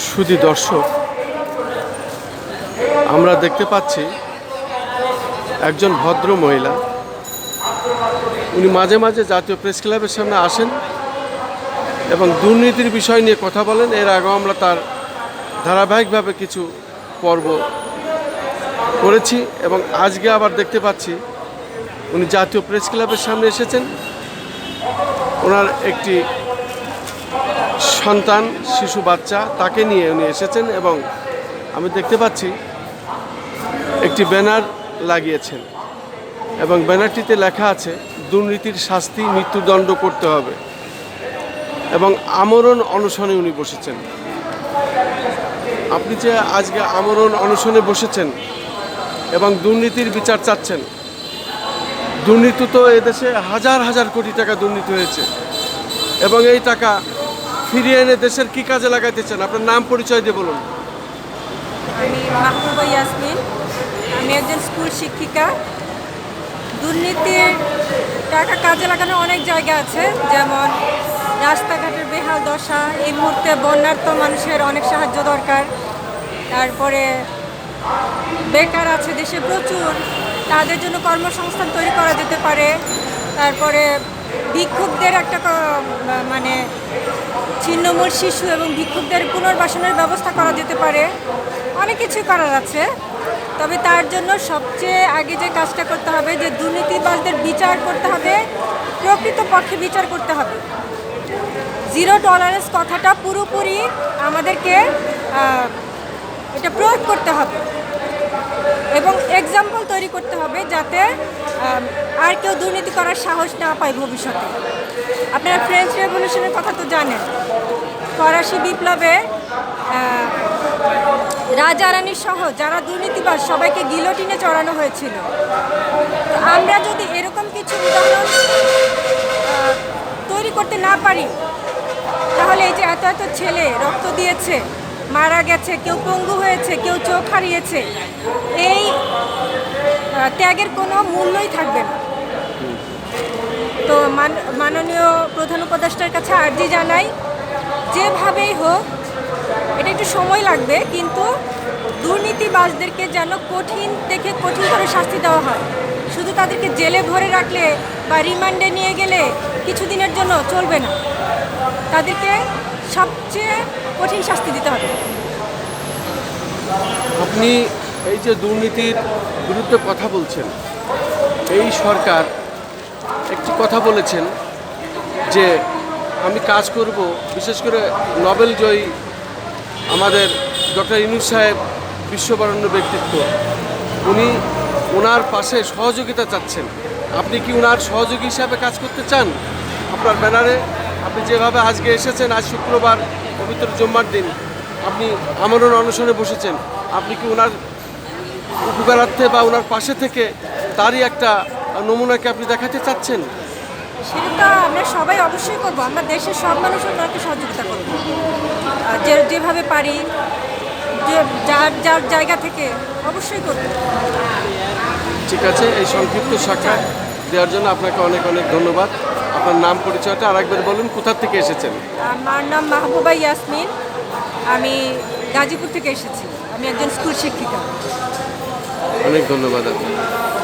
সুধী দর্শক, আমরা দেখতে পাচ্ছি একজন ভদ্র মহিলা। উনি মাঝে মাঝে জাতীয় প্রেস ক্লাবের সামনে আসেন এবং দুর্নীতির বিষয় নিয়ে কথা বলেন। এর আগেও আমরা তার ধারাবাহিকভাবে কিছু পর্ব করেছি এবং আজকে আবার দেখতে পাচ্ছি উনি জাতীয় প্রেস ক্লাবের সামনে এসেছেন। ওনার একটি সন্তান, শিশু, বাচ্চা, তাকে নিয়ে উনি এসেছেন এবং আমি দেখতে পাচ্ছি একটি ব্যানার লাগিয়েছেন এবং ব্যানারটিতে লেখা আছে, দুর্নীতির শাস্তি, মৃত্যুদণ্ড করতে হবে। এবং আমরণ অনশনে উনি বসেছেন। আপনি যে আজকে আমরণ অনশনে বসেছেন এবং দুর্নীতির বিচার চাচ্ছেন, দুর্নীতি তো এদেশে হাজার হাজার কোটি টাকা দুর্নীতি হয়েছে এবং এই টাকা ফিরিয়ে এনে দেশের কি কাজে লাগাইতে চান? আপনার নাম পরিচয় দিয়ে বলুন। আমি মাহবুবা ইয়াসমিন। আমি একজন স্কুল শিক্ষিকা। দুর্নীতির টাকা কাজে লাগানোর অনেক জায়গা আছে, যেমন রাস্তাঘাটের বেহাল দশা, এই মুহূর্তে বন্যার্থ মানুষের অনেক সাহায্য দরকার। তারপরে বেকার আছে দেশে প্রচুর, তাদের জন্য কর্মসংস্থান তৈরি করা যেতে পারে। তারপরে ভিক্ষুকদের একটা মানে ছিন্নমূল শিশু এবং ভিক্ষুকদের পুনর্বাসনের ব্যবস্থা করা যেতে পারে। অনেক কিছু করার আছে। তবে তার জন্য সবচেয়ে আগে যে কাজটা করতে হবে, যে দুর্নীতিবাজদের বিচার করতে হবে, প্রকৃতপক্ষে বিচার করতে হবে। জিরো টলারেন্স কথাটা পুরোপুরি আমাদেরকে এটা প্রয়োগ করতে হবে। এবং এক্সাম্পল তৈরি করতে হবে যাতে আর কেউ দুর্নীতি করার সাহস না পায় ভবিষ্যতে। আপনারা ফ্রেঞ্চ রেভলিউশনের কথা তো জানেন। ফরাসি বিপ্লবে রাজা রানী সহ যারা দুর্নীতিবাজ, সবাইকে গিলোটিনে চড়ানো হয়েছিল। আমরা যদি এরকম কিছু উদাহরণ তৈরি করতে না পারি, তাহলে এই যে এত এত ছেলে রক্ত দিয়েছে, মারা গেছে, কেউ পঙ্গু হয়েছে, কেউ চোখ হারিয়েছে, এই ত্যাগের কোনো মূল্যই থাকবে না। তো মান- মাননীয় প্রধান উপদেষ্টার কাছে আর্জি জানাই, যেভাবেই হোক, এটা একটু সময় লাগবে, কিন্তু দুর্নীতিবাজদেরকে যেন কঠিন থেকে কঠিন করে শাস্তি দেওয়া হয়। শুধু তাদেরকে জেলে ভরে রাখলে বা রিমান্ডে নিয়ে গেলে কিছুদিনের জন্য চলবে না। তাদেরকে সবচেয়ে কঠিন শাস্তি দিতে হবে। আপনি এই যে দুর্নীতির বিরুদ্ধে কথা বলছেন, এই সরকার একটি কথা বলেছেন যে আমি কাজ করব, বিশেষ করে নোবেল জয়ী আমাদের ডক্টর ইনুস সাহেব বিশ্ববরণ্য ব্যক্তিত্ব। উনি ওনার পাশে সহযোগিতা চাচ্ছেন। আপনি কি ওনার সহযোগী হিসাবে কাজ করতে চান? আপনার ব্যানারে আপনি যেভাবে আজকে এসেছেন, আজ শুক্রবার পবিত্র জুম্মার দিন, আপনি আমরণ অনশনে বসেছেন। আপনি কি ওনার উপকারার্থে বা ওনার পাশে থেকে তারই একটা নমুনাকে আপনি দেখাতে চাচ্ছেন? সেটা আমরা সবাই অবশ্যই করব। আমরা দেশের সব মানুষ ওনাকে সহযোগিতা করব। আর যে যেভাবে পারি যে যার যার জায়গা থেকে অবশ্যই করব। ঠিক আছে এই সংক্ষিপ্ত সাক্ষাৎ দেওয়ার জন্য আপনাকে অনেক অনেক ধন্যবাদ। আপনার নাম পরিচয়টা আরেকবার বলুন কোথা থেকে এসেছেন? আমার নাম মাহবুবা ইয়াসমিন। আমি গাজীপুর থেকে এসেছি। আমি একজন স্কুল শিক্ষিকা। অনেক ধন্যবাদ আপনাকে।